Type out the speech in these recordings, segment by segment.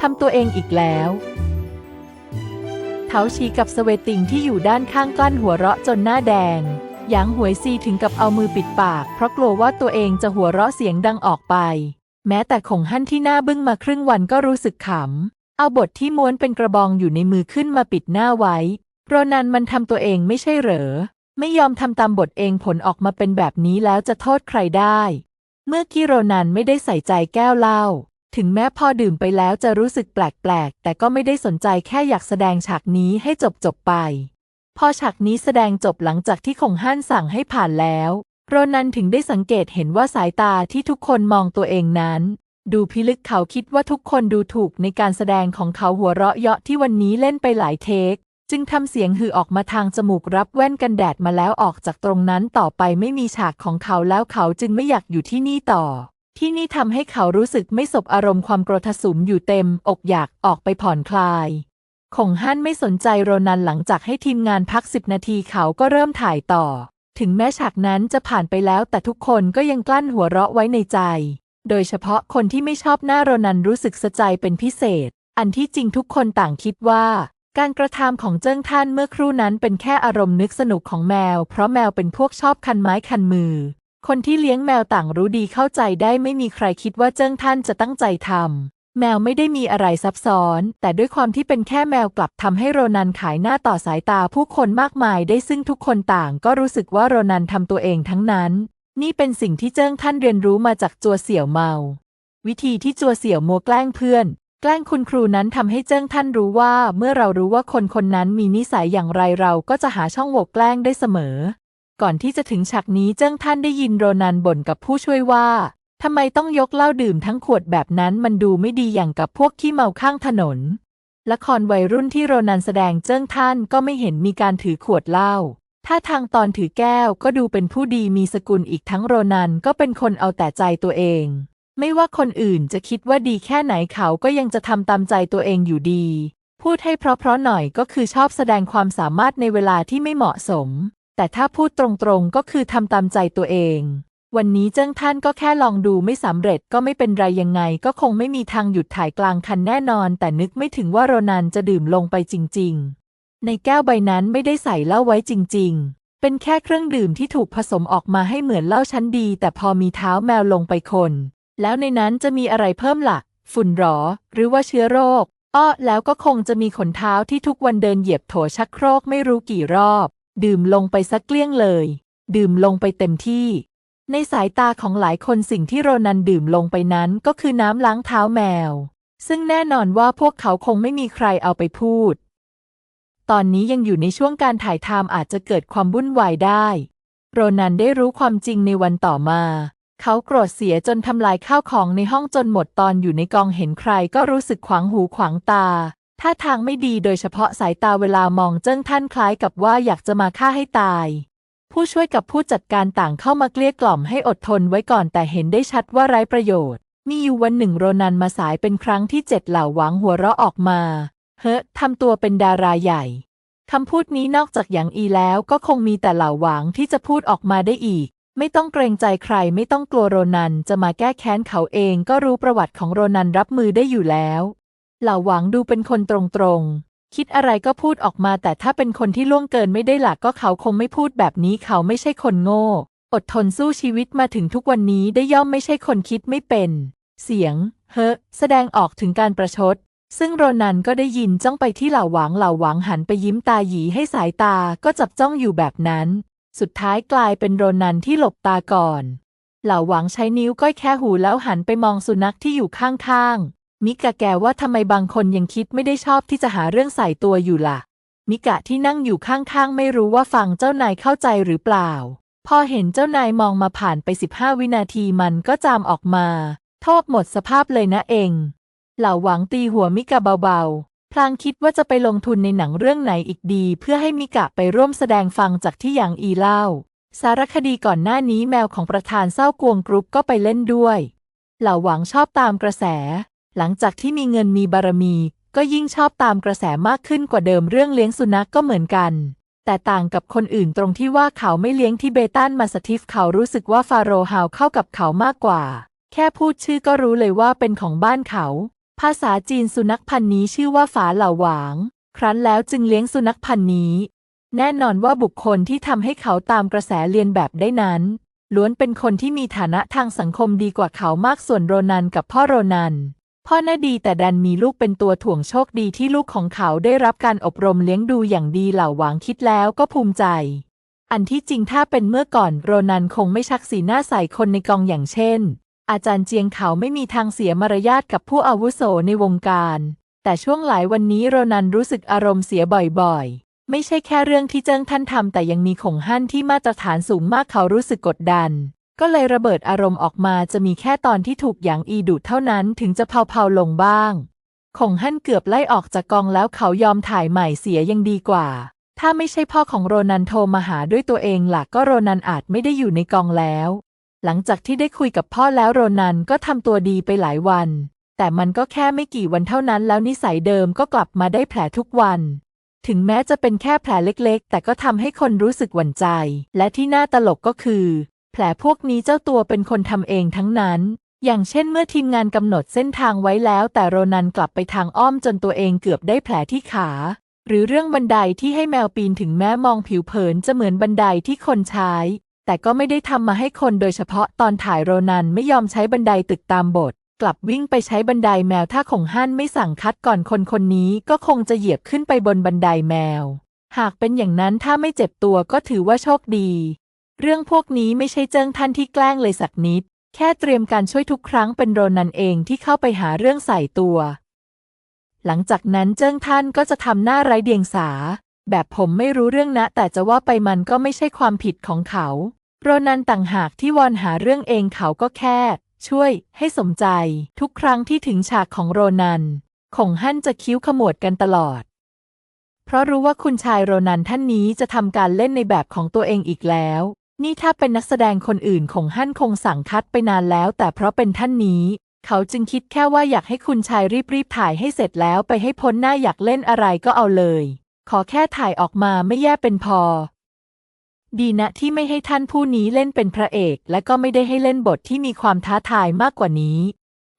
ทำตัวเองอีกแล้วเถาชีกับสเวติงที่อยู่ด้านข้างกลั้นหัวเราะจนหน้าแดงหยางหวยซีถึงกับเอามือปิดปาก เพราะกลัวว่าตัวเองจะหัวเราะเสียงดังออกไป แม้แต่คงฮั่นที่หน้าบึ้งมาครึ่งวันก็รู้สึกขำ เอาบทที่ม้วนเป็นกระบองอยู่ในมือขึ้นมาปิดหน้าไว้ โรนันมันทำตัวเองไม่ใช่เหรอ ไม่ยอมทำตามบทเองผลออกมาเป็นแบบนี้แล้วจะโทษใครได้ เมื่อกี้โรนันไม่ได้ใส่ใจแก้วเหล้า ถึงแม้พอดื่มไปแล้วจะรู้สึกแปลกๆ แต่ก็ไม่ได้สนใจแค่อยากแสดงฉากนี้ให้จบๆไป พอฉากนี้แสดงจบหลังจากที่คงฮั่นสั่งให้ผ่านแล้ว โรนันถึงได้สังเกตเห็นว่าสายตาที่ทุกคนมองตัวเองนั้น ดูพิลึกเขาคิดว่าทุกคนดูถูกในการแสดงของเขาหัวเราะเยาะที่วันนี้เล่นไปหลายเทค จึงทำเสียงหือออกมาทางจมูกรับแว่นกันแดดมาแล้วออกจากตรงนั้นต่อไปไม่มีฉากของเขาแล้วเขาจึงไม่อยากอยู่ที่นี่ต่อ ที่นี่ทำให้เขารู้สึกไม่สบอารมณ์ความโกรธสุมอยู่เต็ม อกอยากออกไปผ่อนคลายคงฮั่นไม่สนใจโรนันหลังจากให้ทีมงานพักสิบนาทีเขาก็เริ่มถ่ายต่อ ถึงแม้ฉากนั้นจะผ่านไปแล้วแต่ทุกคนก็ยังกลั้นหัวเราะไว้ในใจ โดยเฉพาะคนที่ไม่ชอบหน้าโรนันรู้สึกสะใจเป็นพิเศษ อันที่จริงทุกคนต่างคิดว่า การกระทำของเจิ้งท่านเมื่อครู่นั้นเป็นแค่อารมณ์นึกสนุกของแมว เพราะแมวเป็นพวกชอบคันไม้คันมือ คนที่เลี้ยงแมวต่างรู้ดีเข้าใจได้ไม่มีใครคิดว่าเจิ้งท่านจะตั้งใจทำแมวไม่ได้มีอะไรซับซ้อน แต่ด้วยความที่เป็นแค่แมวกลับทำให้โรนันขายหน้าต่อสายตาผู้คนมากมายได้ซึ่งทุกคนต่างก็รู้สึกว่าโรนันทำตัวเองทั้งนั้น นี่เป็นสิ่งที่เจิ้งท่านเรียนรู้มาจากจัวเสี่ยวเมา วิธีที่จัวเสี่ยวโมแกล้งเพื่อนแกล้งคุณครูนั้นทำให้เจิ้งท่านรู้ว่า เมื่อเรารู้ว่าคนคนนั้นมีนิสัยอย่างไรเราก็จะหาช่องโหว่แกล้งได้เสมอ ก่อนที่จะถึงฉากนี้เจิ้งท่านได้ยินโรนันบ่นกับผู้ช่วยว่าทำไมต้องยกเหล้าดื่มทั้งขวดแบบนั้นมันดูไม่ดีอย่างกับพวกขี้เมาข้างถนน ละครวัยรุ่นที่โรนันแสดงเจิ้งท่านก็ไม่เห็นมีการถือขวดเหล้าถ้าทางตอนถือแก้วก็ดูเป็นผู้ดีมีสกุลอีกทั้งโรนันก็เป็นคนเอาแต่ใจตัวเอง ไม่ว่าคนอื่นจะคิดว่าดีแค่ไหนเขาก็ยังจะทำตามใจตัวเองอยู่ดี พูดให้เพราะๆหน่อยก็คือชอบแสดงความสามารถในเวลาที่ไม่เหมาะสม แต่ถ้าพูดตรงๆก็คือทำตามใจตัวเอง วันนี้เจิ้งท่านก็แค่ลองดูไม่สำเร็จก็ไม่เป็นไรยังไง ก็คงไม่มีทางหยุดถ่ายกลางคันแน่นอน แต่นึกไม่ถึงว่าโรนันจะดื่มลงไปจริง ๆ ในแก้วใบนั้นไม่ได้ใส่เหล้าไว้จริง ๆ เป็นแค่เครื่องดื่มที่ถูกผสมออกมาให้เหมือนเหล้าชั้นดี แต่พอมีเท้าแมวลงไปคน แล้วในนั้นจะมีอะไรเพิ่มละ่ะฝุ่นหรอ หรือว่าเชื้อโรคอ้อแล้วก็คงจะมีขนเท้าที่ทุกวันเดินเหยียบโถชักโครกไม่รู้กี่รอบ ดื่มลงไปสักเกลี้ยงเลย ดื่มลงไปเต็มที่ ในสายตาของหลายคนสิ่งที่โรนันดื่มลงไปนั้นก็คือน้ำล้างเท้าแมว ซึ่งแน่นอนว่าพวกเขาคงไม่มีใครเอาไปพูด ตอนนี้ยังอยู่ในช่วงการถ่ายทำอาจจะเกิดความวุ่นวายได้ โรนันได้รู้ความจริงในวันต่อมา เขาโกรธเสียจนทำลายข้าวของในห้องจนหมดตอนอยู่ในกองเห็นใครก็รู้สึกขวางหูขวางตา ท่าทางไม่ดีโดยเฉพาะสายตาเวลามองเจิ้งท่านคล้ายกับว่าอยากจะมาฆ่าให้ตาย ผู้ช่วยกับผู้จัดการต่างเข้ามาเกลี้ยกล่อมให้อดทนไว้ก่อนแต่เห็นได้ชัดว่าไร้ประโยชน์ มีอยู่วันหนึ่งโรนันมาสายเป็นครั้งที่เจ็ดเหล่าหวังหัวเราะออกมา เฮ้ทำตัวเป็นดาราใหญ่คำพูดนี้นอกจากหยางอีแล้วก็คงมีแต่เหล่าหวังที่จะพูดออกมาได้อีก ไม่ต้องเกรงใจใครไม่ต้องกลัวโรนันจะมาแก้แค้นเขาเองก็รู้ประวัติของโรนันรับมือได้อยู่แล้ว เหล่าหวังดูเป็นคนตรงๆ คิดอะไรก็พูดออกมา แต่ถ้าเป็นคนที่ล่วงเกินไม่ได้หลักก็เขาคงไม่พูดแบบนี้เขาไม่ใช่คนโง่ อดทนสู้ชีวิตมาถึงทุกวันนี้ได้ย่อมไม่ใช่คนคิดไม่เป็น เสียง เฮ้แสดงออกถึงการประชด ซึ่งโรนันก็ได้ยินจ้องไปที่เหล่าหวังเหล่าหวังหันไปยิ้มตาหยีให้สายตาก็จับจ้องอยู่แบบนั้น สุดท้ายกลายเป็นโรนันที่หลบตาก่อน เหล่าหวังใช้นิ้วก้อยแค่หูแล้วหันไปมองสุนัขที่อยู่ข้างๆ มิกะแกว่าทำไมบางคนยังคิดไม่ได้ชอบที่จะหาเรื่องใส่ตัวอยู่ล่ะ มิกะที่นั่งอยู่ข้างๆ ไม่รู้ว่าฟังเจ้านายเข้าใจหรือเปล่า พอเห็นเจ้านายมองมาผ่านไป 15 วินาทีมันก็จามออกมา โทษหมดสภาพเลยนะเอง เหล่าหวังตีหัวมิกะเบาๆ พลางคิดว่าจะไปลงทุนในหนังเรื่องไหนอีกดี เพื่อให้มิกะไปร่วมแสดงฟังจากที่หยางอีเล่า สารคดีก่อนหน้านี้แมวของประธานเศร้ากวงกรุ๊ปก็ไปเล่นด้วย เหล่าหวังชอบตามกระแส หลังจากที่มีเงินมีบารมี ก็ยิ่งชอบตามกระแสมากขึ้นกว่าเดิมเรื่องเลี้ยงสุนัขกก็เหมือนกัน แต่ต่างกับคนอื่นตรงที่ว่าเขาไม่เลี้ยงที่เบตันมาสติฟเขารู้สึกว่าฟาโรห์ฮาวเข้ากับเขามากกว่า แค่พูดชื่อก็รู้เลยว่าเป็นของบ้านเขา ภาษาจีนสุนัขพันธุ์นี้ชื่อว่าฝาเหล่าหวาง ครั้นแล้วจึงเลี้ยงสุนัขพันธุ์นี้ แน่นอนว่าบุคคลที่ทำให้เขาตามกระแสเรียนแบบได้นั้นล้วนเป็นคนที่มีฐานะทางสังคมดีกว่าเขามากส่วนโรนันกับพ่อโรนัน พ่อน่าดีแต่ดันมีลูกเป็นตัวถ่วงโชคดีที่ลูกของเขาได้รับการอบรมเลี้ยงดูอย่างดีเหล่าหวางคิดแล้วก็ภูมิใจ อันที่จริงถ้าเป็นเมื่อก่อนโรนันคงไม่ชักสีหน้าใส่คนในกองอย่างเช่น อาจารย์เจียงเขาไม่มีทางเสียมารยาทกับผู้อาวุโสในวงการ แต่ช่วงหลายวันนี้โรนันรู้สึกอารมณ์เสียบ่อยๆ ไม่ใช่แค่เรื่องที่เจิ้งท่านทำแต่ยังมีขงฮั่นที่มาตรฐานสูงมากเขารู้สึกกดดัน ก็เลยระเบิดอารมณ์ออกมาจะมีแค่ตอนที่ถูกหยางอีดุเท่านั้นถึงจะเผาๆลงบ้างขงฮั่นเกือบไล่ออกจากกองแล้วเขายอมถ่ายใหม่เสียยังดีกว่า ถ้าไม่ใช่พ่อของโรนันโทรมาหาด้วยตัวเองล่ะก็โรนันอาจไม่ได้อยู่ในกองแล้ว หลังจากที่ได้คุยกับพ่อแล้วโรนันก็ทำตัวดีไปหลายวัน แต่มันก็แค่ไม่กี่วันเท่านั้นแล้วนิสัยเดิมก็กลับมาได้แผลทุกวันถึงแม้จะเป็นแค่แผลเล็กๆ แต่ก็ทำให้คนรู้สึกหวั่นใจ และที่น่าตลกก็คือ ผลพวกนี้เจ้าตัวเป็นคนทำเองทั้งนั้น อย่างเช่นเมื่อทีมงานกำหนดเส้นทางไว้แล้ว แต่โรนันกลับไปทางอ้อมจนตัวเองเกือบได้แผลที่ขา หรือเรื่องบันไดที่ให้แมวปีนถึงแม้มองผิวเผินจะเหมือนบันไดที่คนใช้ แต่ก็ไม่ได้ทำมาให้คนโดยเฉพาะตอนถ่ายโรนันไม่ยอมใช้บันไดตึกตามบท กลับวิ่งไปใช้บันไดแมวถ้าคงฮั่นไม่สั่งคัดก่อนคนคนนี้ก็คงจะเหยียบขึ้นไปบนบันไดแมว หากเป็นอย่างนั้นถ้าไม่เจ็บตัวก็ถือว่าโชคดี เรื่องพวกนี้ไม่ใช่เจิ้งท่านที่แกล้งเลยสักนิด แค่เตรียมการช่วยทุกครั้งเป็นโรนันเองที่เข้าไปหาเรื่องใส่ตัว หลังจากนั้นเจิ้งท่านก็จะทำหน้าไร้เดียงสา แบบผมไม่รู้เรื่องนะ แต่จะว่าไปมันก็ไม่ใช่ความผิดของเขา โรนันต่างหากที่วอนหาเรื่องเองเขาก็แค่ ช่วย ให้สมใจ ทุกครั้งที่ถึงฉากของโรนันคงฮั่นจะคิ้วขมวดกันตลอด เพราะรู้ว่าคุณชายโรนันท่านนี้จะทำการเล่นในแบบของตัวเองอีกแล้ว นี่ถ้าเป็นนักแสดงคนอื่นคงฮั่นคงสั่งคัดไปนานแล้ว แต่เพราะเป็นท่านนี้ เขาจึงคิดแค่ว่าอยากให้คุณชายรีบๆถ่ายให้เสร็จแล้วไปให้พ้นหน้าอยากเล่นอะไรก็เอาเลย ขอแค่ถ่ายออกมาไม่แย่เป็นพอ ดีนะที่ไม่ให้ท่านผู้นี้เล่นเป็นพระเอก และก็ไม่ได้ให้เล่นบทที่มีความท้าทายมากกว่านี้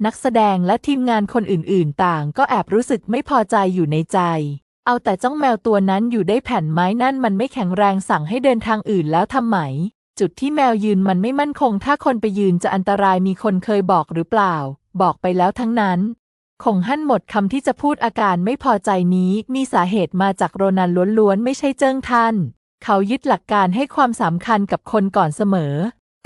นักแสดงและทีมงานคนอื่นๆ ต่างก็แอบรู้สึกไม่พอใจอยู่ในใจ เอาแต่จ้องแมวตัวนั้นอยู่ได้แผ่นไม้นั่นมันไม่แข็งแรงสั่งให้เดินทางอื่นแล้วทำไหม จุดที่แมวยืนมันไม่มั่นคง ถ้าคนไปยืนจะอันตรายมีคนเคยบอกหรือเปล่า บอกไปแล้วทั้งนั้นคงหั่นหมดคำที่จะพูดอาการไม่พอใจนี้มีสาเหตุมาจากโรนันล้วนๆ ไม่ใช่เจิ้งท่าน เขายึดหลักการให้ความสำคัญกับคนก่อนเสมอ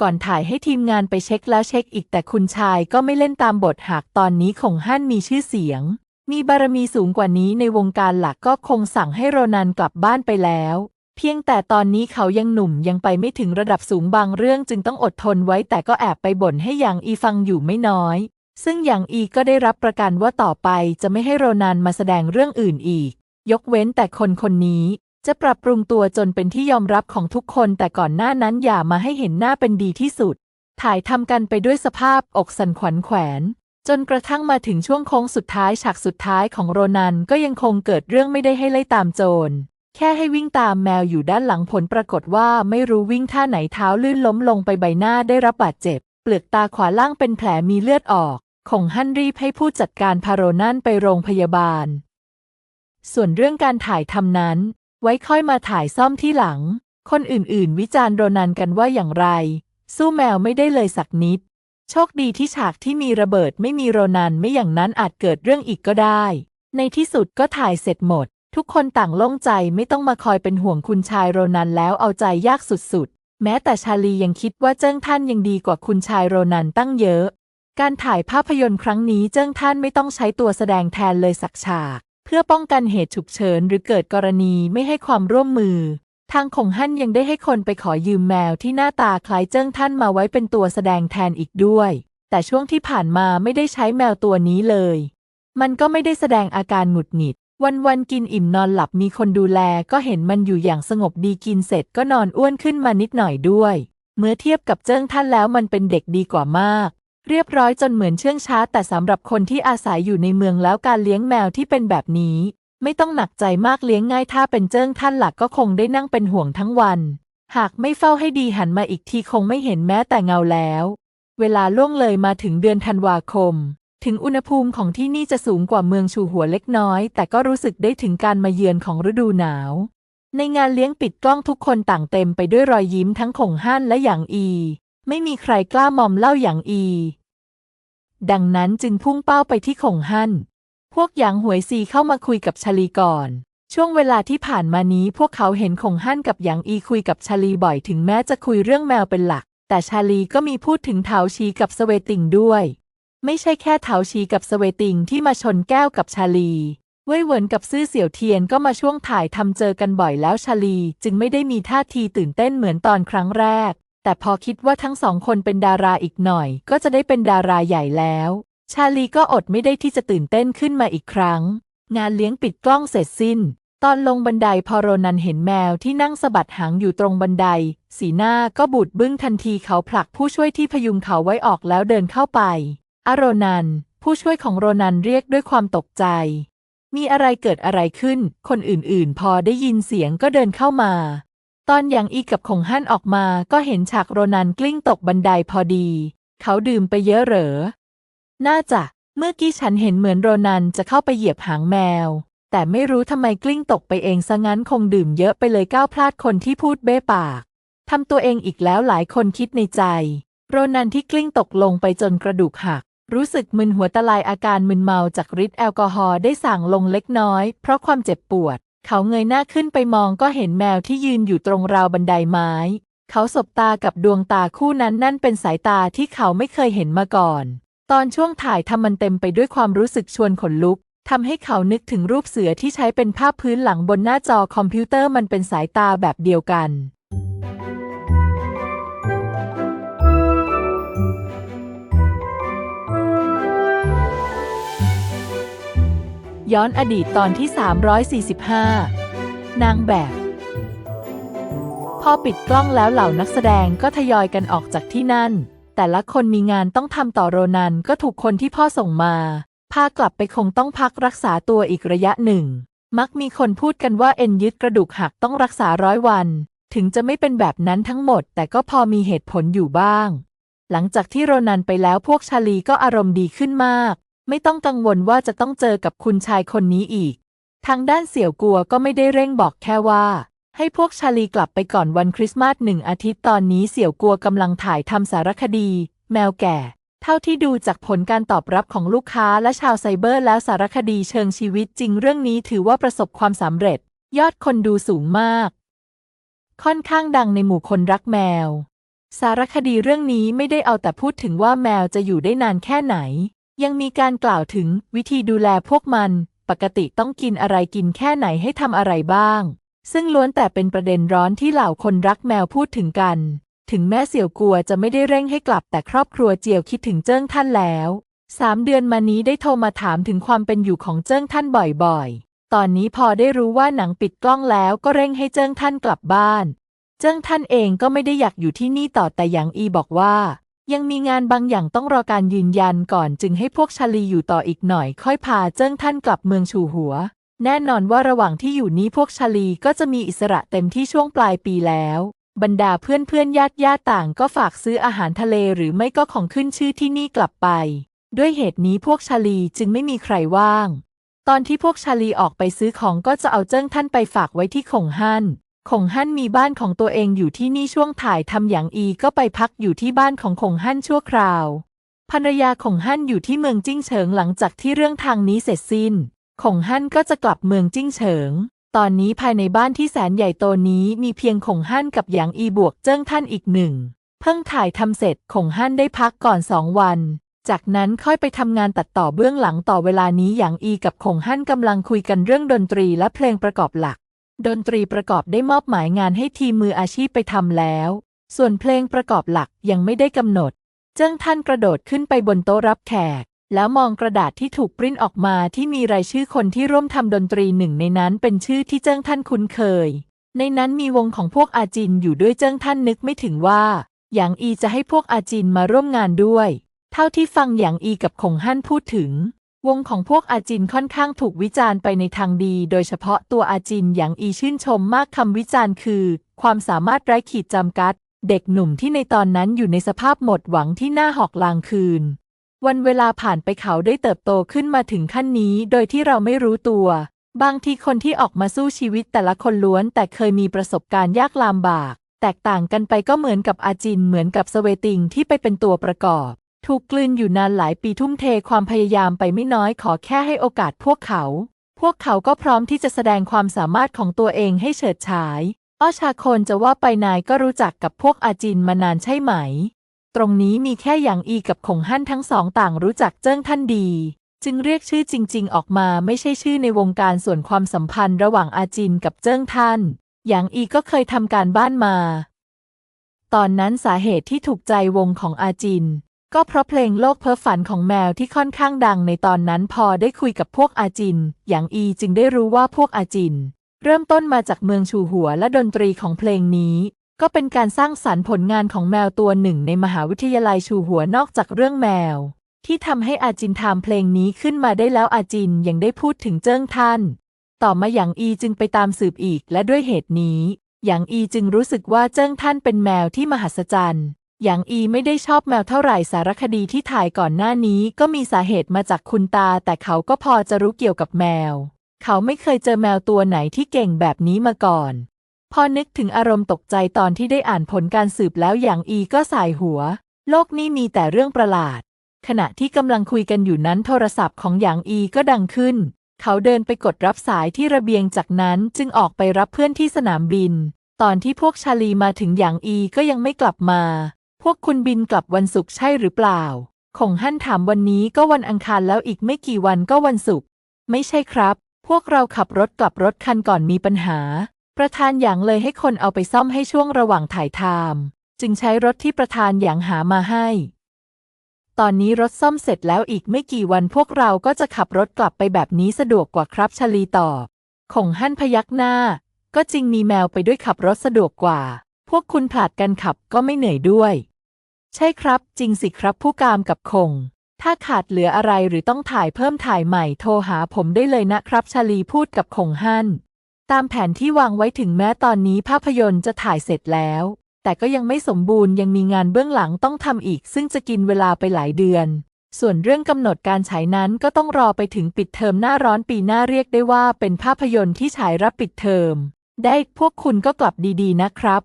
ก่อนถ่ายให้ทีมงานไปเช็คแล้วเช็คอีกแต่คุณชายก็ไม่เล่นตามบทหากตอนนี้คงหั่นมีชื่อเสียง มีบารมีสูงกว่านี้ในวงการหลักก็คงสั่งให้โรนันกลับบ้านไปแล้ว เพียงแต่ตอนนี้เขายังหนุ่มยังไปไม่ถึงระดับสูงบางเรื่องจึงต้องอดทนไว้แต่ก็แอบไปบ่นให้หยางอีฟังอยู่ไม่น้อย ซึ่งหยางอีก็ได้รับประกันว่าต่อไปจะไม่ให้โรนันมาแสดงเรื่องอื่นอีก ยกเว้นแต่คนคนนี้จะปรับปรุงตัวจนเป็นที่ยอมรับของทุกคนแต่ก่อนหน้านั้นอย่ามาให้เห็นหน้าเป็นดีที่สุด ถ่ายทำกันไปด้วยสภาพอกสั่นขวัญแขวน จนกระทั่งมาถึงช่วงโค้งสุดท้ายฉากสุดท้ายของโรนันก็ยังคงเกิดเรื่องไม่ได้ให้ไล่ตามโจร แค่ให้วิ่งตามแมวอยู่ด้านหลังผลปรากฏว่าไม่รู้วิ่งท่าไหนเท้าลื่นล้มลงไปใบหน้าได้รับบาดเจ็บ เปลือกตาขวาล่างเป็นแผลมีเลือดออกคงฮั่นรีบให้ผู้จัดการพาโรนันไปโรงพยาบาล ส่วนเรื่องการถ่ายทำนั้น ไว้ค่อยมาถ่ายซ่อมที่หลัง คนอื่นๆ วิจารณ์โรนันกันว่าอย่างไร สู้แมวไม่ได้เลยสักนิด โชคดีที่ฉากที่มีระเบิดไม่มีโรนัน ไม่อย่างนั้นอาจเกิดเรื่องอีกก็ได้ ในที่สุดก็ถ่ายเสร็จหมด ทุกคนต่างโล่งใจไม่ต้องมาคอยเป็นห่วงคุณชายโรนันแล้วเอาใจยากสุดๆ แม้แต่ชาลียังคิดว่าเจิ้งท่านยังดีกว่าคุณชายโรนันตั้งเยอะ การถ่ายภาพยนตร์ครั้งนี้เจิ้งท่านไม่ต้องใช้ตัวแสดงแทนเลยสักฉาก เพื่อป้องกันเหตุฉุกเฉินหรือเกิดกรณีไม่ให้ความร่วมมือ ทางของฮั่นยังได้ให้คนไปขอยืมแมวที่หน้าตาคล้ายเจิ้งท่านมาไว้เป็นตัวแสดงแทนอีกด้วย แต่ช่วงที่ผ่านมาไม่ได้ใช้แมวตัวนี้เลย มันก็ไม่ได้แสดงอาการหงุดหงิด วันๆกินอิ่มนอนหลับมีคนดูแลก็เห็นมันอยู่อย่างสงบดีกินเสร็จก็นอนอ้วนขึ้นมานิดหน่อยด้วย เมื่อเทียบกับเจิ้งท่านแล้วมันเป็นเด็กดีกว่ามาก เรียบร้อยจนเหมือนเชื่องช้า แต่สำหรับคนที่อาศัยอยู่ในเมืองแล้วการเลี้ยงแมวที่เป็นแบบนี้ ไม่ต้องหนักใจมากเลี้ยงง่ายถ้าเป็นเจิ้งท่านหลักก็คงได้นั่งเป็นห่วงทั้งวัน หากไม่เฝ้าให้ดีหันมาอีกทีคงไม่เห็นแม้แต่เงาแล้ว เวลาล่วงเลยมาถึงเดือนธันวาคม ถึงอุณหภูมิของที่นี่จะสูงกว่าเมืองชูหัวเล็กน้อย แต่ก็รู้สึกได้ถึงการมาเยือนของฤดูหนาว ในงานเลี้ยงปิดกล้องทุกคนต่างเต็มไปด้วยรอยยิ้มทั้งขงฮั่นและหยางอี ไม่มีใครกล้ามอมเล่าหยางอี ดังนั้นจึงพุ่งเป้าไปที่ขงฮั่น พวกหยางหวยซีเข้ามาคุยกับชาลีก่อน ช่วงเวลาที่ผ่านมานี้พวกเขาเห็นคงฮั่นกับหยางอีคุยกับชาลีบ่อยถึงแม้จะคุยเรื่องแมวเป็นหลัก แต่ชาลีก็มีพูดถึงเถาชีกับสเวติงด้วย ไม่ใช่แค่เถาชีกับสเวติงที่มาชนแก้วกับชาลีเว่ยเหวินกับซื่อเสี่ยวเทียนก็มาช่วงถ่ายทำเจอกันบ่อยแล้วชาลีจึงไม่ได้มีท่าทีตื่นเต้นเหมือนตอนครั้งแรก แต่พอคิดว่าทั้งสองคนเป็นดาราอีกหน่อย ก็จะได้เป็นดาราใหญ่แล้ว ชาลีก็อดไม่ได้ที่จะตื่นเต้นขึ้นมาอีกครั้ง งานเลี้ยงปิดกล้องเสร็จสิ้น ตอนลงบันไดพอโรนันเห็นแมวที่นั่งสะบัดหางอยู่ตรงบันได สีหน้าก็บูดบึ้งทันทีเขาผลักผู้ช่วยที่พยุงเขาไว้ออกแล้วเดินเข้าไป อโรนัน ผู้ช่วยของโรนันเรียกด้วยความตกใจ มีอะไรเกิดอะไรขึ้น คนอื่นๆ พอได้ยินเสียงก็เดินเข้ามา ตอนยางอีกับคงฮั่นออกมาก็เห็นฉากโรนันกลิ้งตกบันไดพอดี เขาดื่มไปเยอะเหรอ น่าจะเมื่อกี้ฉันเห็นเหมือนโรนันจะเข้าไปเหยียบหางแมว แต่ไม่รู้ทำไมกลิ้งตกไปเองซะงั้นคงดื่มเยอะไปเลยก้าวพลาดคนที่พูดเบ้ปากทำตัวเองอีกแล้วหลายคนคิดในใจ โรนันที่กลิ้งตกลงไปจนกระดูกหัก รู้สึกมึนหัวตะลายอาการมึนเมาจากฤทธิ์แอลกอฮอล์ได้สั่งลงเล็กน้อย เพราะความเจ็บปวด เขาเงยหน้าขึ้นไปมองก็เห็นแมวที่ยืนอยู่ตรงราวบันไดไม้ เขาสบตากับดวงตาคู่นั้นนั่นเป็นสายตาที่เขาไม่เคยเห็นมาก่อน ตอนช่วงถ่ายทำมันเต็มไปด้วยความรู้สึกชวนขนลุกทำให้เขานึกถึงรูปเสือที่ใช้เป็นภาพพื้นหลังบนหน้าจอคอมพิวเตอร์มันเป็นสายตาแบบเดียวกัน ย้อนอดีตตอนที่ 345 นางแบบ พอปิดกล้องแล้วเหล่านักแสดงก็ทยอยกันออกจากที่นั่น แต่ละคนมีงานต้องทำต่อโรนันก็ถูกคนที่พ่อส่งมา พากลับไปคงต้องพักรักษาตัวอีกระยะหนึ่ง มักมีคนพูดกันว่าเอ็นยึดกระดูกหักต้องรักษาร้อยวัน ถึงจะไม่เป็นแบบนั้นทั้งหมด แต่ก็พอมีเหตุผลอยู่บ้าง หลังจากที่โรนันไปแล้วพวกชาลีก็อารมณ์ดีขึ้นมาก ไม่ต้องกังวลว่าจะต้องเจอกับคุณชายคนนี้อีก ทางด้านเสี่ยวกัวก็ไม่ได้เร่งบอกแค่ว่า ให้พวกชาลีกลับไปก่อนวันคริสต์มาสหนึ่งอาทิตย์ตอนนี้เสี่ยวกัวกำลังถ่ายทำสารคดี แมวแก่ เท่าที่ดูจากผลการตอบรับของลูกค้าและชาวไซเบอร์แล้วสารคดีเชิงชีวิตจริงเรื่องนี้ถือว่าประสบความสำเร็จ ยอดคนดูสูงมาก ค่อนข้างดังในหมู่คนรักแมว สารคดีเรื่องนี้ไม่ได้เอาแต่พูดถึงว่าแมวจะอยู่ได้นานแค่ไหน ยังมีการกล่าวถึงวิธีดูแลพวกมัน ปกติต้องกินอะไรกินแค่ไหนให้ทำอะไรบ้าง ซึ่งล้วนแต่เป็นประเด็นร้อนที่เหล่าคนรักแมวพูดถึงกัน ถึงแม่เสี่ยวกัวจะไม่ได้เร่งให้กลับแต่ครอบครัวเจียวคิดถึงเจิ้งท่านแล้วสามเดือนมานี้ได้โทรมาถามถึงความเป็นอยู่ของเจิ้งท่านบ่อยๆ ตอนนี้พอได้รู้ว่าหนังปิดกล้องแล้วก็เร่งให้เจิ้งท่านกลับบ้าน เจิ้งท่านเองก็ไม่ได้อยากอยู่ที่นี่ต่อแต่หยางอีบอกว่า ยังมีงานบางอย่างต้องรอการยืนยันก่อนจึงให้พวกชาลีอยู่ต่ออีกหน่อย ค่อยพาเจิ้งท่านกลับเมืองชูหัว แน่นอนว่าระหว่างที่อยู่นี้พวกชาลีก็จะมีอิสระเต็มที่ช่วงปลายปีแล้ว บรรดาเพื่อนเพื่อนญาติญาติต่างก็ฝากซื้ออาหารทะเลหรือไม่ก็ของขึ้นชื่อที่นี่กลับไป ด้วยเหตุนี้พวกชาลีจึงไม่มีใครว่าง ตอนที่พวกชาลีออกไปซื้อของก็จะเอาเจิ้งท่านไปฝากไว้ที่คงฮั่นคงฮั่นมีบ้านของตัวเองอยู่ที่นี่ช่วงถ่ายทำอย่างอีก็ไปพักอยู่ที่บ้านของคงฮั่นชั่วคราวภรรยาคงฮั่นอยู่ที่เมืองจิ้งเฉิงหลังจากที่เรื่องทางนี้เสร็จสิ้น คงฮั่นก็จะกลับเมืองจิ้งเฉิง ตอนนี้ภายในบ้านที่แสนใหญ่โตนี้มีเพียงคงฮั่นกับหยางอีบวกเจิ้งท่านอีกหนึ่ง เพิ่งถ่ายทำเสร็จคงฮั่นได้พักก่อนสองวัน จากนั้นค่อยไปทำงานตัดต่อเบื้องหลังต่อเวลานี้หยางอีกับคงฮั่นกำลังคุยกันเรื่องดนตรีและเพลงประกอบหลัก ดนตรีประกอบได้มอบหมายงานให้ทีมมืออาชีพไปทำแล้ว ส่วนเพลงประกอบหลักยังไม่ได้กำหนด เจิ้งท่านกระโดดขึ้นไปบนโต๊ะรับแขก แล้วมองกระดาษที่ถูกปริ้นออกมาที่มีรายชื่อคนที่ร่วมทำดนตรีหนึ่งในนั้นเป็นชื่อที่เจิ้งท่านคุ้นเคย ในนั้นมีวงของพวกอาจินอยู่ด้วยเจิ้งท่านนึกไม่ถึงว่าหยางอีจะให้พวกอาจินมาร่วมงานด้วย เท่าที่ฟังหยางอีกับคงฮั่นพูดถึง วงของพวกอาจินค่อนข้างถูกวิจารณ์ไปในทางดี โดยเฉพาะตัวอาจินหยางอีชื่นชมมากคำวิจารณ์คือ ความสามารถไร้ขีดจำกัด เด็กหนุ่มที่ในตอนนั้นอยู่ในสภาพหมดหวังที่หน้าหอกลางคืน วันเวลาผ่านไปเขาได้เติบโตขึ้นมาถึงขั้นนี้โดยที่เราไม่รู้ตัว บางทีคนที่ออกมาสู้ชีวิตแต่ละคนล้วน แต่เคยมีประสบการณ์ยากลำบาก แตกต่างกันไปก็เหมือนกับอาจินเหมือนกับสเวติงที่ไปเป็นตัวประกอบ ถูกกลืนอยู่นานหลายปีทุ่มเทความพยายามไปไม่น้อยขอแค่ให้โอกาสพวกเขา พวกเขาก็พร้อมที่จะแสดงความสามารถของตัวเองให้เฉิดฉายอ้อชาคนจะว่าไปนายก็รู้จักกับพวกอาจินมานานใช่ไหม ตรงนี้มีแค่หยางอีกับคงฮั่นทั้งสองต่างรู้จักเจิ้งท่านดี จึงเรียกชื่อจริง ๆ ออกมาไม่ใช่ชื่อในวงการส่วนความสัมพันธ์ระหว่างอาจินกับเจิ้งท่านหยางอีก็เคยทำการบ้านมา ตอนนั้นสาเหตุที่ถูกใจวงของอาจิน ก็เพราะเพลงโลกเพ้อฝันของแมวที่ค่อนข้างดังในตอนนั้นพอได้คุยกับพวกอาจินหยางอีจึงได้รู้ว่าพวกอาจิน เริ่มต้นมาจากเมืองชูหัวและดนตรีของเพลงนี้ ก็เป็นการสร้างสรรค์ผลงานของแมวตัวหนึ่งในมหาวิทยาลัยชูหัวนอกจากเรื่องแมว ที่ทำให้อาจินทำเพลงนี้ขึ้นมาได้แล้วอาจินยังได้พูดถึงเจิ้งท่าน ต่อมาหยางอีจึงไปตามสืบอีกและด้วยเหตุนี้หยางอีจึงรู้สึกว่าเจิ้งท่านเป็นแมวที่มหัศจรรย์หยางอีไม่ได้ชอบแมวเท่าไหร่สารคดีที่ถ่ายก่อนหน้านี้ก็มีสาเหตุมาจากคุณตา แต่เขาก็พอจะรู้เกี่ยวกับแมว เขาไม่เคยเจอแมวตัวไหนที่เก่งแบบนี้มาก่อน พอนึกถึงอารมณ์ตกใจตอนที่ได้อ่านผลการสืบแล้วหยางอีก็สายหัว โลกนี้มีแต่เรื่องประหลาด ขณะที่กำลังคุยกันอยู่นั้นโทรศัพท์ของหยางอีก็ดังขึ้น เขาเดินไปกดรับสายที่ระเบียงจากนั้นจึงออกไปรับเพื่อนที่สนามบิน ตอนที่พวกชาลีมาถึงหยางอีก็ยังไม่กลับมา พวกคุณบินกลับวันศุกร์ใช่หรือเปล่าคงฮั่นถามวันนี้ก็วันอังคารแล้วอีกไม่กี่วันก็วันศุกร์ไม่ใช่ครับ พวกเราขับรถกลับรถคันก่อนมีปัญหา ประธานหยางเลยให้คนเอาไปซ่อมให้ช่วงระหว่างถ่ายทำจึงใช้รถที่ประธานหยางหามาให้ ตอนนี้รถซ่อมเสร็จแล้วอีกไม่กี่วันพวกเราก็จะขับรถกลับไปแบบนี้สะดวกกว่าครับชลีตอบคงฮั่นพยักหน้า ก็จริงมีแมวไปด้วยขับรถสะดวกกว่า พวกคุณผลัดกันขับก็ไม่เหนื่อยด้วย ใช่ครับ จริงสิครับผู้กามกับคง ถ้าขาดเหลืออะไรหรือต้องถ่ายเพิ่มถ่ายใหม่โทรหาผมได้เลยนะครับชาลีพูดกับคงฮั่น ตามแผนที่วางไว้ถึงแม้ตอนนี้ภาพยนตร์จะถ่ายเสร็จแล้ว แต่ก็ยังไม่สมบูรณ์ยังมีงานเบื้องหลังต้องทำอีก ซึ่งจะกินเวลาไปหลายเดือน ส่วนเรื่องกำหนดการฉายนั้นก็ต้องรอไปถึงปิดเทอมหน้าร้อนปีหน้าเรียกได้ว่าเป็นภาพยนตร์ที่ฉายรับปิดเทอม ได้พวกคุณก็กลับดีๆ นะครับ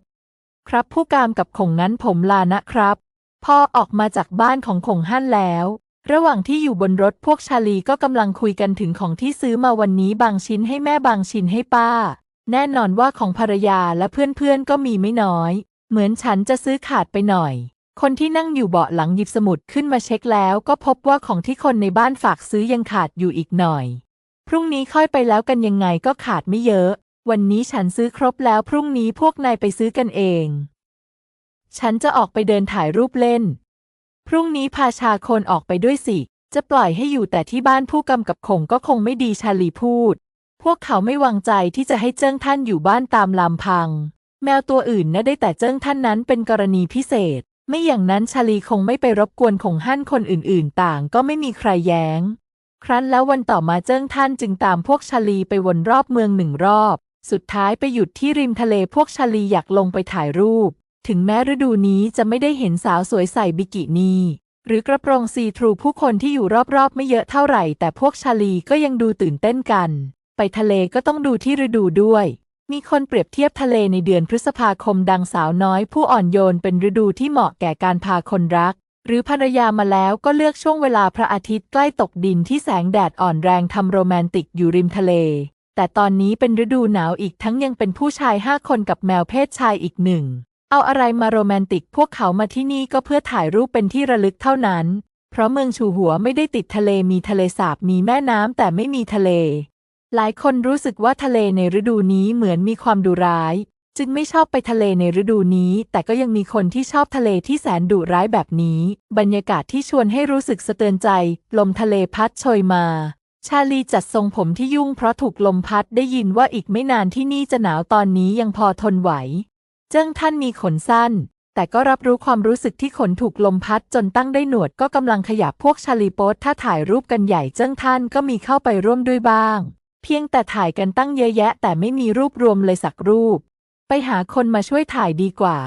ครับผู้กามกับคงนั้นผมลานะครับ พอออกมาจากบ้านของคงฮั่นแล้ว ระหว่างที่อยู่บนรถพวกชาลีก็กำลังคุยกันถึงของที่ซื้อมาวันนี้บางชิ้นให้แม่บางชิ้นให้ป้า แน่นอนว่าของภรรยาและเพื่อนๆก็มีไม่น้อย เหมือนฉันจะซื้อขาดไปหน่อย คนที่นั่งอยู่เบาะหลังหยิบสมุดขึ้นมาเช็คแล้ว ก็พบว่าของที่คนในบ้านฝากซื้อยังขาดอยู่อีกหน่อย พรุ่งนี้ค่อยไปแล้วกันยังไงก็ขาดไม่เยอะ วันนี้ฉันซื้อครบแล้วพรุ่งนี้พวกนายไปซื้อกันเอง ฉันจะออกไปเดินถ่ายรูปเล่น พรุ่งนี้พาชาคนออกไปด้วยสิ จะปล่อยให้อยู่แต่ที่บ้านผู้กำกับคงก็คงไม่ดีชาลีพูด พวกเขาไม่วางใจที่จะให้เจิ้งท่านอยู่บ้านตามลำพัง แมวตัวอื่นน่ะได้แต่เจิ้งท่านนั้นเป็นกรณีพิเศษ ไม่อย่างนั้นชาลีคงไม่ไปรบกวนคงฮั่นคนอื่นๆ ต่างก็ไม่มีใครแย้ง ครั้นแล้ววันต่อมาเจิ้งท่านจึงตามพวกชาลีไปวนรอบเมืองหนึ่งรอบ สุดท้ายไปหยุดที่ริมทะเลพวกชาลีอยากลงไปถ่ายรูป ถึงแม้ฤดูนี้จะไม่ได้เห็นสาวสวยใส่บิกินีหรือกระโปรงซีทรูผู้คนที่อยู่รอบๆ ไม่เยอะเท่าไหร่ แต่พวกชาลีก็ยังดูตื่นเต้นกัน ไปทะเลก็ต้องดูที่ฤดูด้วย มีคนเปรียบเทียบทะเลในเดือนพฤษภาคมดังสาวน้อยผู้อ่อนโยนเป็นฤดูที่เหมาะแก่การพาคนรัก หรือภรรยามาแล้วก็เลือกช่วงเวลาพระอาทิตย์ใกล้ตกดินที่แสงแดดอ่อนแรงทำโรแมนติกอยู่ริมทะเลแต่ตอนนี้เป็นฤดูหนาวอีกทั้งยังเป็นผู้ชายห้าคนกับแมวเพศชายอีกหนึ่ง เอาอะไรมาโรแมนติก พวกเขามาที่นี่ก็เพื่อถ่ายรูปเป็นที่ระลึกเท่านั้น เพราะเมืองชูหัวไม่ได้ติดทะเลมีทะเลสาบมีแม่น้ำแต่ไม่มีทะเล หลายคนรู้สึกว่าทะเลในฤดูนี้เหมือนมีความดุร้าย จึงไม่ชอบไปทะเลในฤดูนี้ แต่ก็ยังมีคนที่ชอบทะเลที่แสนดุร้ายแบบนี้ บรรยากาศที่ชวนให้รู้สึกสะเตือนใจ ลมทะเลพัดโชยมาชาลีจัดทรงผมที่ยุ่งเพราะถูกลมพัดได้ยินว่าอีกไม่นานที่นี่จะหนาวตอนนี้ยังพอทนไหว เจิ้งท่านมีขนสั้น แต่ก็รับรู้ความรู้สึกที่ขนถูกลมพัดจนตั้งได้หนวดก็กำลังขยับพวกชาลีโป๊ตถ้าถ่ายรูปกันใหญ่เจิ้งท่านก็มีเข้าไปร่วมด้วยบ้าง เพียงแต่ถ่ายกันตั้งเยอะแยะ แต่ไม่มีรูปรวมเลยสักรูป ไปหาคนมาช่วยถ่ายดีกว่า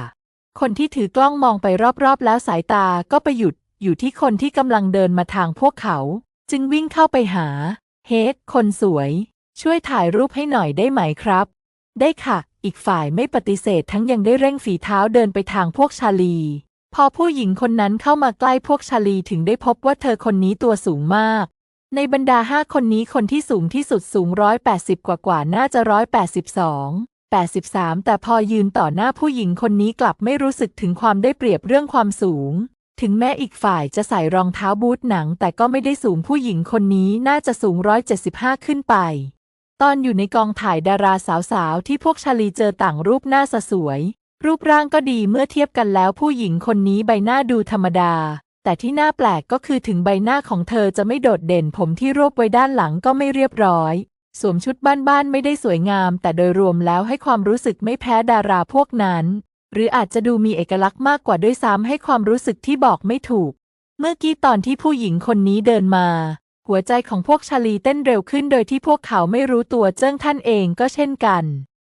คนที่ถือกล้องมองไปรอบๆ แล้วสายตาก็ไปหยุด อยู่ที่คนที่กำลังเดินมาทางพวกเขา จึงวิ่งเข้าไปหา เฮดคนสวย ช่วยถ่ายรูปให้หน่อยได้ไหมครับ ได้ค่ะ อีกฝ่ายไม่ปฏิเสธทั้งยังได้เร่งฝีเท้าเดินไปทางพวกชาลี พอผู้หญิงคนนั้นเข้ามาใกล้พวกชาลีถึงได้พบว่าเธอคนนี้ตัวสูงมาก ในบรรดาห้าคนนี้คนที่สูงที่สุดสูงร้อยแปดสิบกว่ากว่าน่าจะร้อยแปดสิบสองแปดสิบสามแต่พอยืนต่อหน้าผู้หญิงคนนี้กลับไม่รู้สึกถึงความได้เปรียบเรื่องความสูง ถึงแม้อีกฝ่ายจะใส่รองเท้าบูทหนังแต่ก็ไม่ได้สูงผู้หญิงคนนี้น่าจะสูงร้อยเจ็ดสิบห้าขึ้นไป ตอนอยู่ในกองถ่ายดาราสาวๆ ที่พวกชาลีเจอต่างรูปหน้าสสวย รูปร่างก็ดีเมื่อเทียบกันแล้วผู้หญิงคนนี้ใบหน้าดูธรรมดา แต่ที่น่าแปลกก็คือถึงใบหน้าของเธอจะไม่โดดเด่นผมที่รวบไว้ด้านหลังก็ไม่เรียบร้อย สวมชุดบ้านๆไม่ได้สวยงาม แต่โดยรวมแล้วให้ความรู้สึกไม่แพ้ดาราพวกนั้น หรืออาจจะดูมีเอกลักษณ์มากกว่าด้วยซ้ำให้ความรู้สึกที่บอกไม่ถูก เมื่อกี้ตอนที่ผู้หญิงคนนี้เดินมา หัวใจของพวกชาลีเต้นเร็วขึ้นโดยที่พวกเขาไม่รู้ตัวเจิ้งท่านเองก็เช่นกัน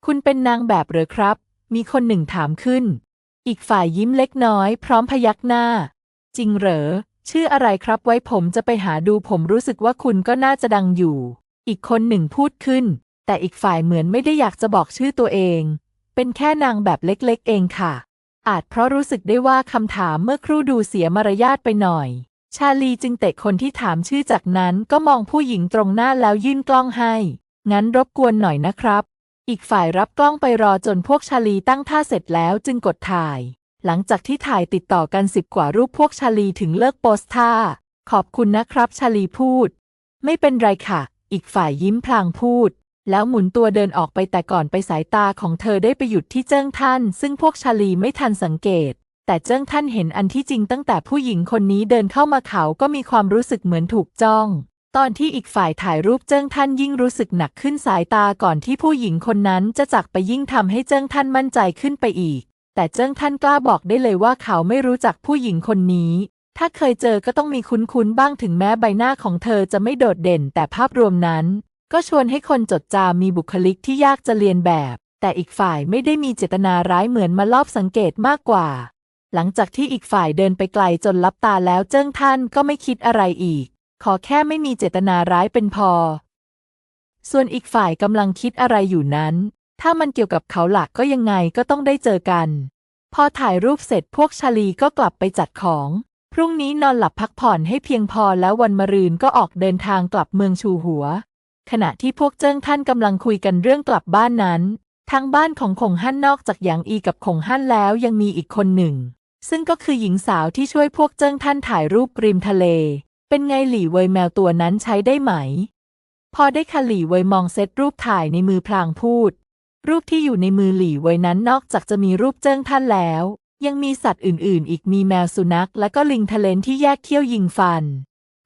คุณเป็นนางแบบหรือครับ มีคนหนึ่งถามขึ้น อีกฝ่ายยิ้มเล็กน้อยพร้อมพยักหน้า จริงเหรอ ชื่ออะไรครับไว้ผมจะไปหาดูผมรู้สึกว่าคุณก็น่าจะดังอยู่ อีกคนหนึ่งพูดขึ้น แต่อีกฝ่ายเหมือนไม่ได้อยากจะบอกชื่อตัวเอง เป็นแค่นางแบบเล็กๆ เองค่ะ อาจเพราะรู้สึกได้ว่าคำถามเมื่อครู่ดูเสียมารยาทไปหน่อย ชาลีจึงเตะคนที่ถามชื่อจากนั้นก็มองผู้หญิงตรงหน้าแล้วยื่นกล้องให้ งั้นรบกวนหน่อยนะครับ อีกฝ่ายรับกล้องไปรอจนพวกชาลีตั้งท่าเสร็จแล้วจึงกดถ่าย หลังจากที่ถ่ายติดต่อกันสิบกว่ารูปพวกชาลีถึงเลิกโพสท่า ขอบคุณนะครับ ชาลีพูด ไม่เป็นไรค่ะ อีกฝ่ายยิ้มพลางพูด แล้วหมุนตัวเดินออกไปแต่ก่อนไปสายตาของเธอได้ไปหยุดที่เจิ้งท่าน ซึ่งพวกชาลีไม่ทันสังเกต แต่เจิ้งท่านเห็นอันที่จริงตั้งแต่ผู้หญิงคนนี้เดินเข้ามาเขาก็มีความรู้สึกเหมือนถูกจ้อง ตอนที่อีกฝ่ายถ่ายรูปเจิ้งท่านยิ่งรู้สึกหนักขึ้นสายตาก่อนที่ผู้หญิงคนนั้นจะจากไปยิ่งทำให้เจิ้งท่านมั่นใจขึ้นไปอีก แต่เจิ้งท่านกล้าบอกได้เลยว่าเขาไม่รู้จักผู้หญิงคนนี้ ถ้าเคยเจอก็ต้องมีคุ้นๆบ้างถึงแม้ใบหน้าของเธอจะไม่โดดเด่น แต่ภาพรวมนั้น ก็ชวนให้คนจดจำมีบุคลิกที่ยากจะเรียนแบบ แต่อีกฝ่ายไม่ได้มีเจตนาร้ายเหมือนมาลอบสังเกตมากกว่า หลังจากที่อีกฝ่ายเดินไปไกลจนลับตาแล้วเจิ้งท่านก็ไม่คิดอะไรอีก ขอแค่ไม่มีเจตนาร้ายเป็นพอ ส่วนอีกฝ่ายกำลังคิดอะไรอยู่นั้น ถ้ามันเกี่ยวกับเขาหลักก็ยังไงก็ต้องได้เจอกัน พอถ่ายรูปเสร็จพวกชาลีก็กลับไปจัดของ พรุ่งนี้นอนหลับพักผ่อนให้เพียงพอแล้ววันมะรืนก็ออกเดินทางกลับเมืองชูหัว ขณะที่พวกเจิ้งท่านกำลังคุยกันเรื่องกลับบ้านนั้นทางบ้านของคงฮั่นนอกจากหยางอีกับคงฮั่นแล้วยังมีอีกคนหนึ่ง ซึ่งก็คือหญิงสาวที่ช่วยพวกเจิ้งท่านถ่ายรูปริมทะเล เป็นไงหลี่เวยแมวตัวนั้นใช้ได้ไหม พอได้ค่ะหลี่เวยมองเซตรูปถ่ายในมือพลางพูด รูปที่อยู่ในมือหลี่เวยนั้นนอกจากจะมีรูปเจิ้งท่านแล้ว ยังมีสัตว์อื่นๆ อีกมีแมวสุนัข และก็ลิงทะเลนที่แยกเขี้ยวยิงฟัน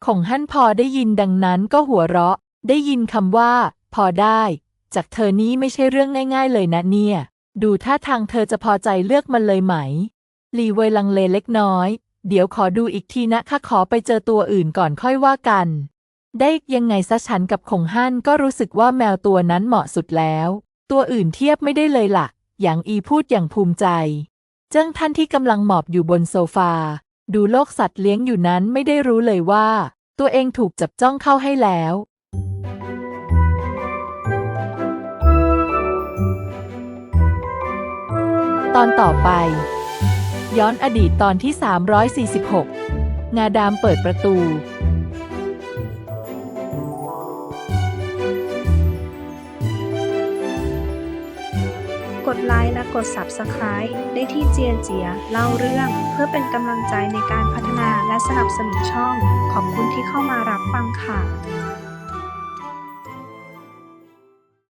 คงฮั่นพอได้ยินดังนั้นก็หัวเราะ ได้ยินคำว่า พอได้ จากเธอนี้ไม่ใช่เรื่องง่าย ๆ เลยนะเนี่ย ดูท่าทางเธอจะพอใจเลือกมันเลยไหม หลีเวยลังเลเล็กน้อย เดี๋ยวขอดูอีกทีนะข้าขอไปเจอตัวอื่นก่อนค่อยว่ากัน ได้ยังไงซะฉันกับคงฮั่นก็รู้สึกว่าแมวตัวนั้นเหมาะสุดแล้ว ตัวอื่นเทียบไม่ได้เลยล่ะ อย่างอีพูดอย่างภูมิใจ เจ้งท่านที่กำลังหมอบอยู่บนโซฟา ดูโลกสัตว์เลี้ยงอยู่นั้นไม่ได้รู้เลยว่า ตัวเองถูกจับจ้องเข้าให้แล้วตอนต่อไป ย้อนอดีตตอนที่ 346 งาดามเปิดประตู กดไลค์และกด Subscribe ได้ที่เจียเจียเล่าเรื่องเพื่อเป็นกำลังใจในการพัฒนาและสนับสนุนช่อง ขอบคุณที่เข้ามารับฟังค่ะ